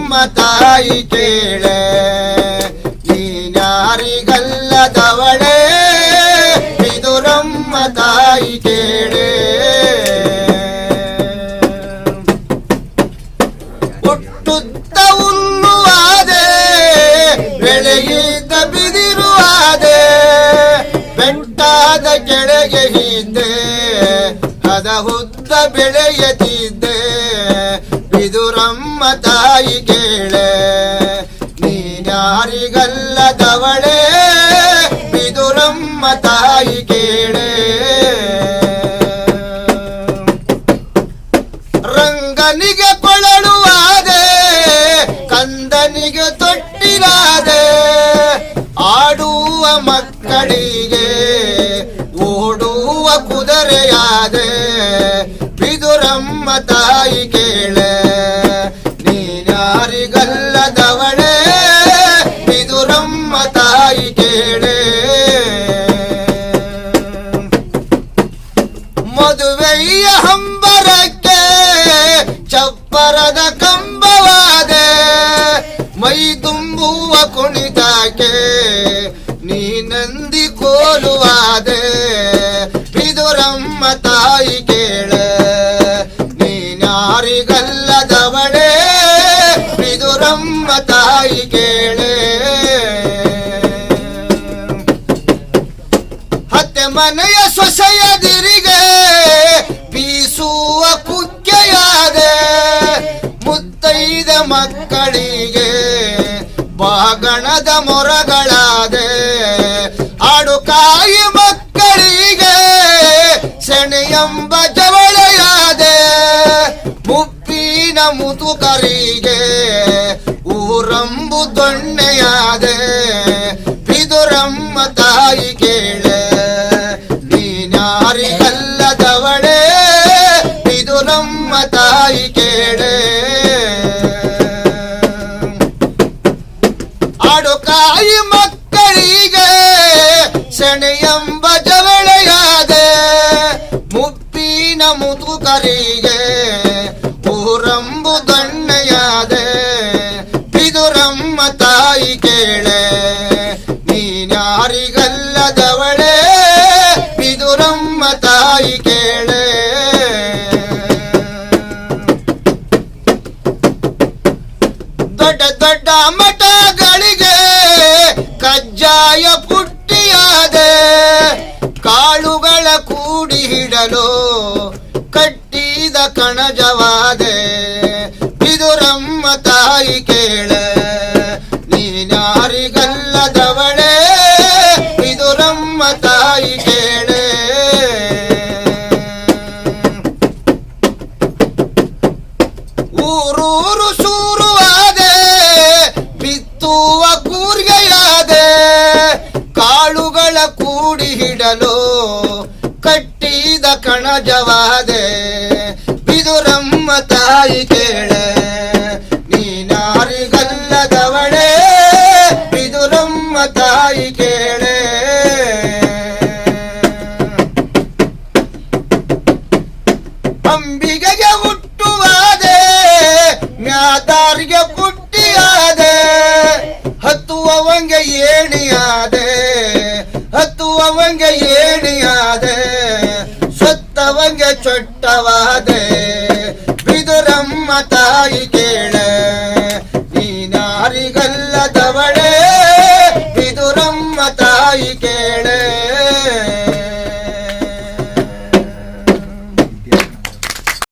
ತಾಯಿ ಕೇಳೆ, ನೀನ್ಯಾರಿಗಲ್ಲದವಳೆ? ನಮ್ಮ ತಾಯಿ ಕೇಳೆ. ಒಟ್ಟುತ್ತ ಉಲ್ಲುವಾದೆ ಬೆಳೆಯಿದ್ದ ಬಿದಿರುವಾದೆ ಬೆಟ್ಟಾದ ಕೆಳಗೆ ಹಿಂದೆ ಅದ ಹುದ್ದ ಬೆಳೆಯತಿದ್ದೆ ತಾಯಿ ಕೇಳೆ ನೀನ್ಯಾರಿಗಲ್ಲದವಳೆ ಬಿದುರಮ್ಮ ತಾಯಿ ಕೇಳೆ. ರಂಗನಿಗೆ ಕೊಳಳುವಾದೆ ಕಂದನಿಗೆ ತೊಟ್ಟಿಲಾದೆ, ಆಡುವ ಮಕ್ಕಳಿಗೆ, ಓಡುವ ಕುದುರೆಯಾದೆ, ಬಿದುರಮ್ಮ ತಾಯಿ ಕೇಳೆ. ಚಪ್ಪರದ ಕಂಬವಾದೆ, ಮೈ ತುಂಬುವ ಕುಣಿತಕ್ಕೆ ನೀ ನಂದಿ ಕೋಲುವಾದೆ. ಬಿದುರಮ್ಮ ತಾಯಿ ಕೇಳೆ ನೀನ್ಯಾರಿಗಲ್ಲದವಳೆ ಬಿದುರಮ್ಮ ತಾಯಿ ಕೇಳೆ. ಮನೆಯ ಸೊಸೆಯದಿರಿಗೆ ಮಕ್ಕಳಿಗೆ ಬಾಗಣದ ಮೊರಗಳಾದೆ ಆಡುಕಾಯಿ ಮಕ್ಕಳಿಗೆ ಸೆಣೆಯಂಬ ಜವಳೆಯಾದೆ ಮುಪ್ಪಿನ ಮುತುಕರಿಗೆ ಊರಂಬು ದೊಣ್ಣೆಯಾದೆ ಆಡುಕಾಯಿ ಮಕ್ಕಳಿಗೆ ಸೆಣೆಯಂಬ ಜವಳೆಯಾದೆ, ಮುಪ್ಪಿನ ಮುದುಕರಿಗೆ ಊರಂಬು ದಣ್ಣೆಯಾದೆ, ಬಿದುರಮ್ಮ ತಾಯಿ ಕೇಳೆ ನೀನಾರಿಗಲ್ಲದವಳೆ ಬಿದುರಮ್ಮ ತಾಯಿ ಕೇಳೆ. ದೊಡ್ಡ ದೊಡ್ಡ ಮಠಗಳಿಗೆ ಕಣಜವಾದೆ. ಬಿದುರಮ್ಮ ತಾಯಿ ಕೇಳೆ. ನೀನಾರಿಗಲ್ಲದವಳೆ ಬಿದುರಮ್ಮ ತಾಯಿ ಕೇಳೆ. ಊರೂರು ಸೂರುವಾದೆ, ಬಿತ್ತುವ ಕೂರ್ಗೆಯಾದೆ. ಕಾಳುಗಳ ಕೂಡಿ ಹಿಡಲು, ಕಟ್ಟಿದ ಕಣಜವಾದೆ. ತಾಯಿ ಕೇಳೆ ನೀನಾರಿಗಲ್ಲದವಳೆ ಬಿದುರಮ್ಮ ತಾಯಿ ಕೇಳೆ ಅಂಬಿಗೆಗೆ ಹುಟ್ಟುವಾದೆ ಮ್ಯಾದಾರಿಗೆ ಪುಟ್ಟಿಯಾದೆ ಹತ್ತುವವಂಗೆ ಏಣಿಯಾದೆ ಹತ್ತುವವಂಗೆ ಏಣಿಯಾದೆ ಸತ್ತವಂಗೆ ಚೊಟ್ಟವಾದೆ ಬಿದುರಮ್ಮ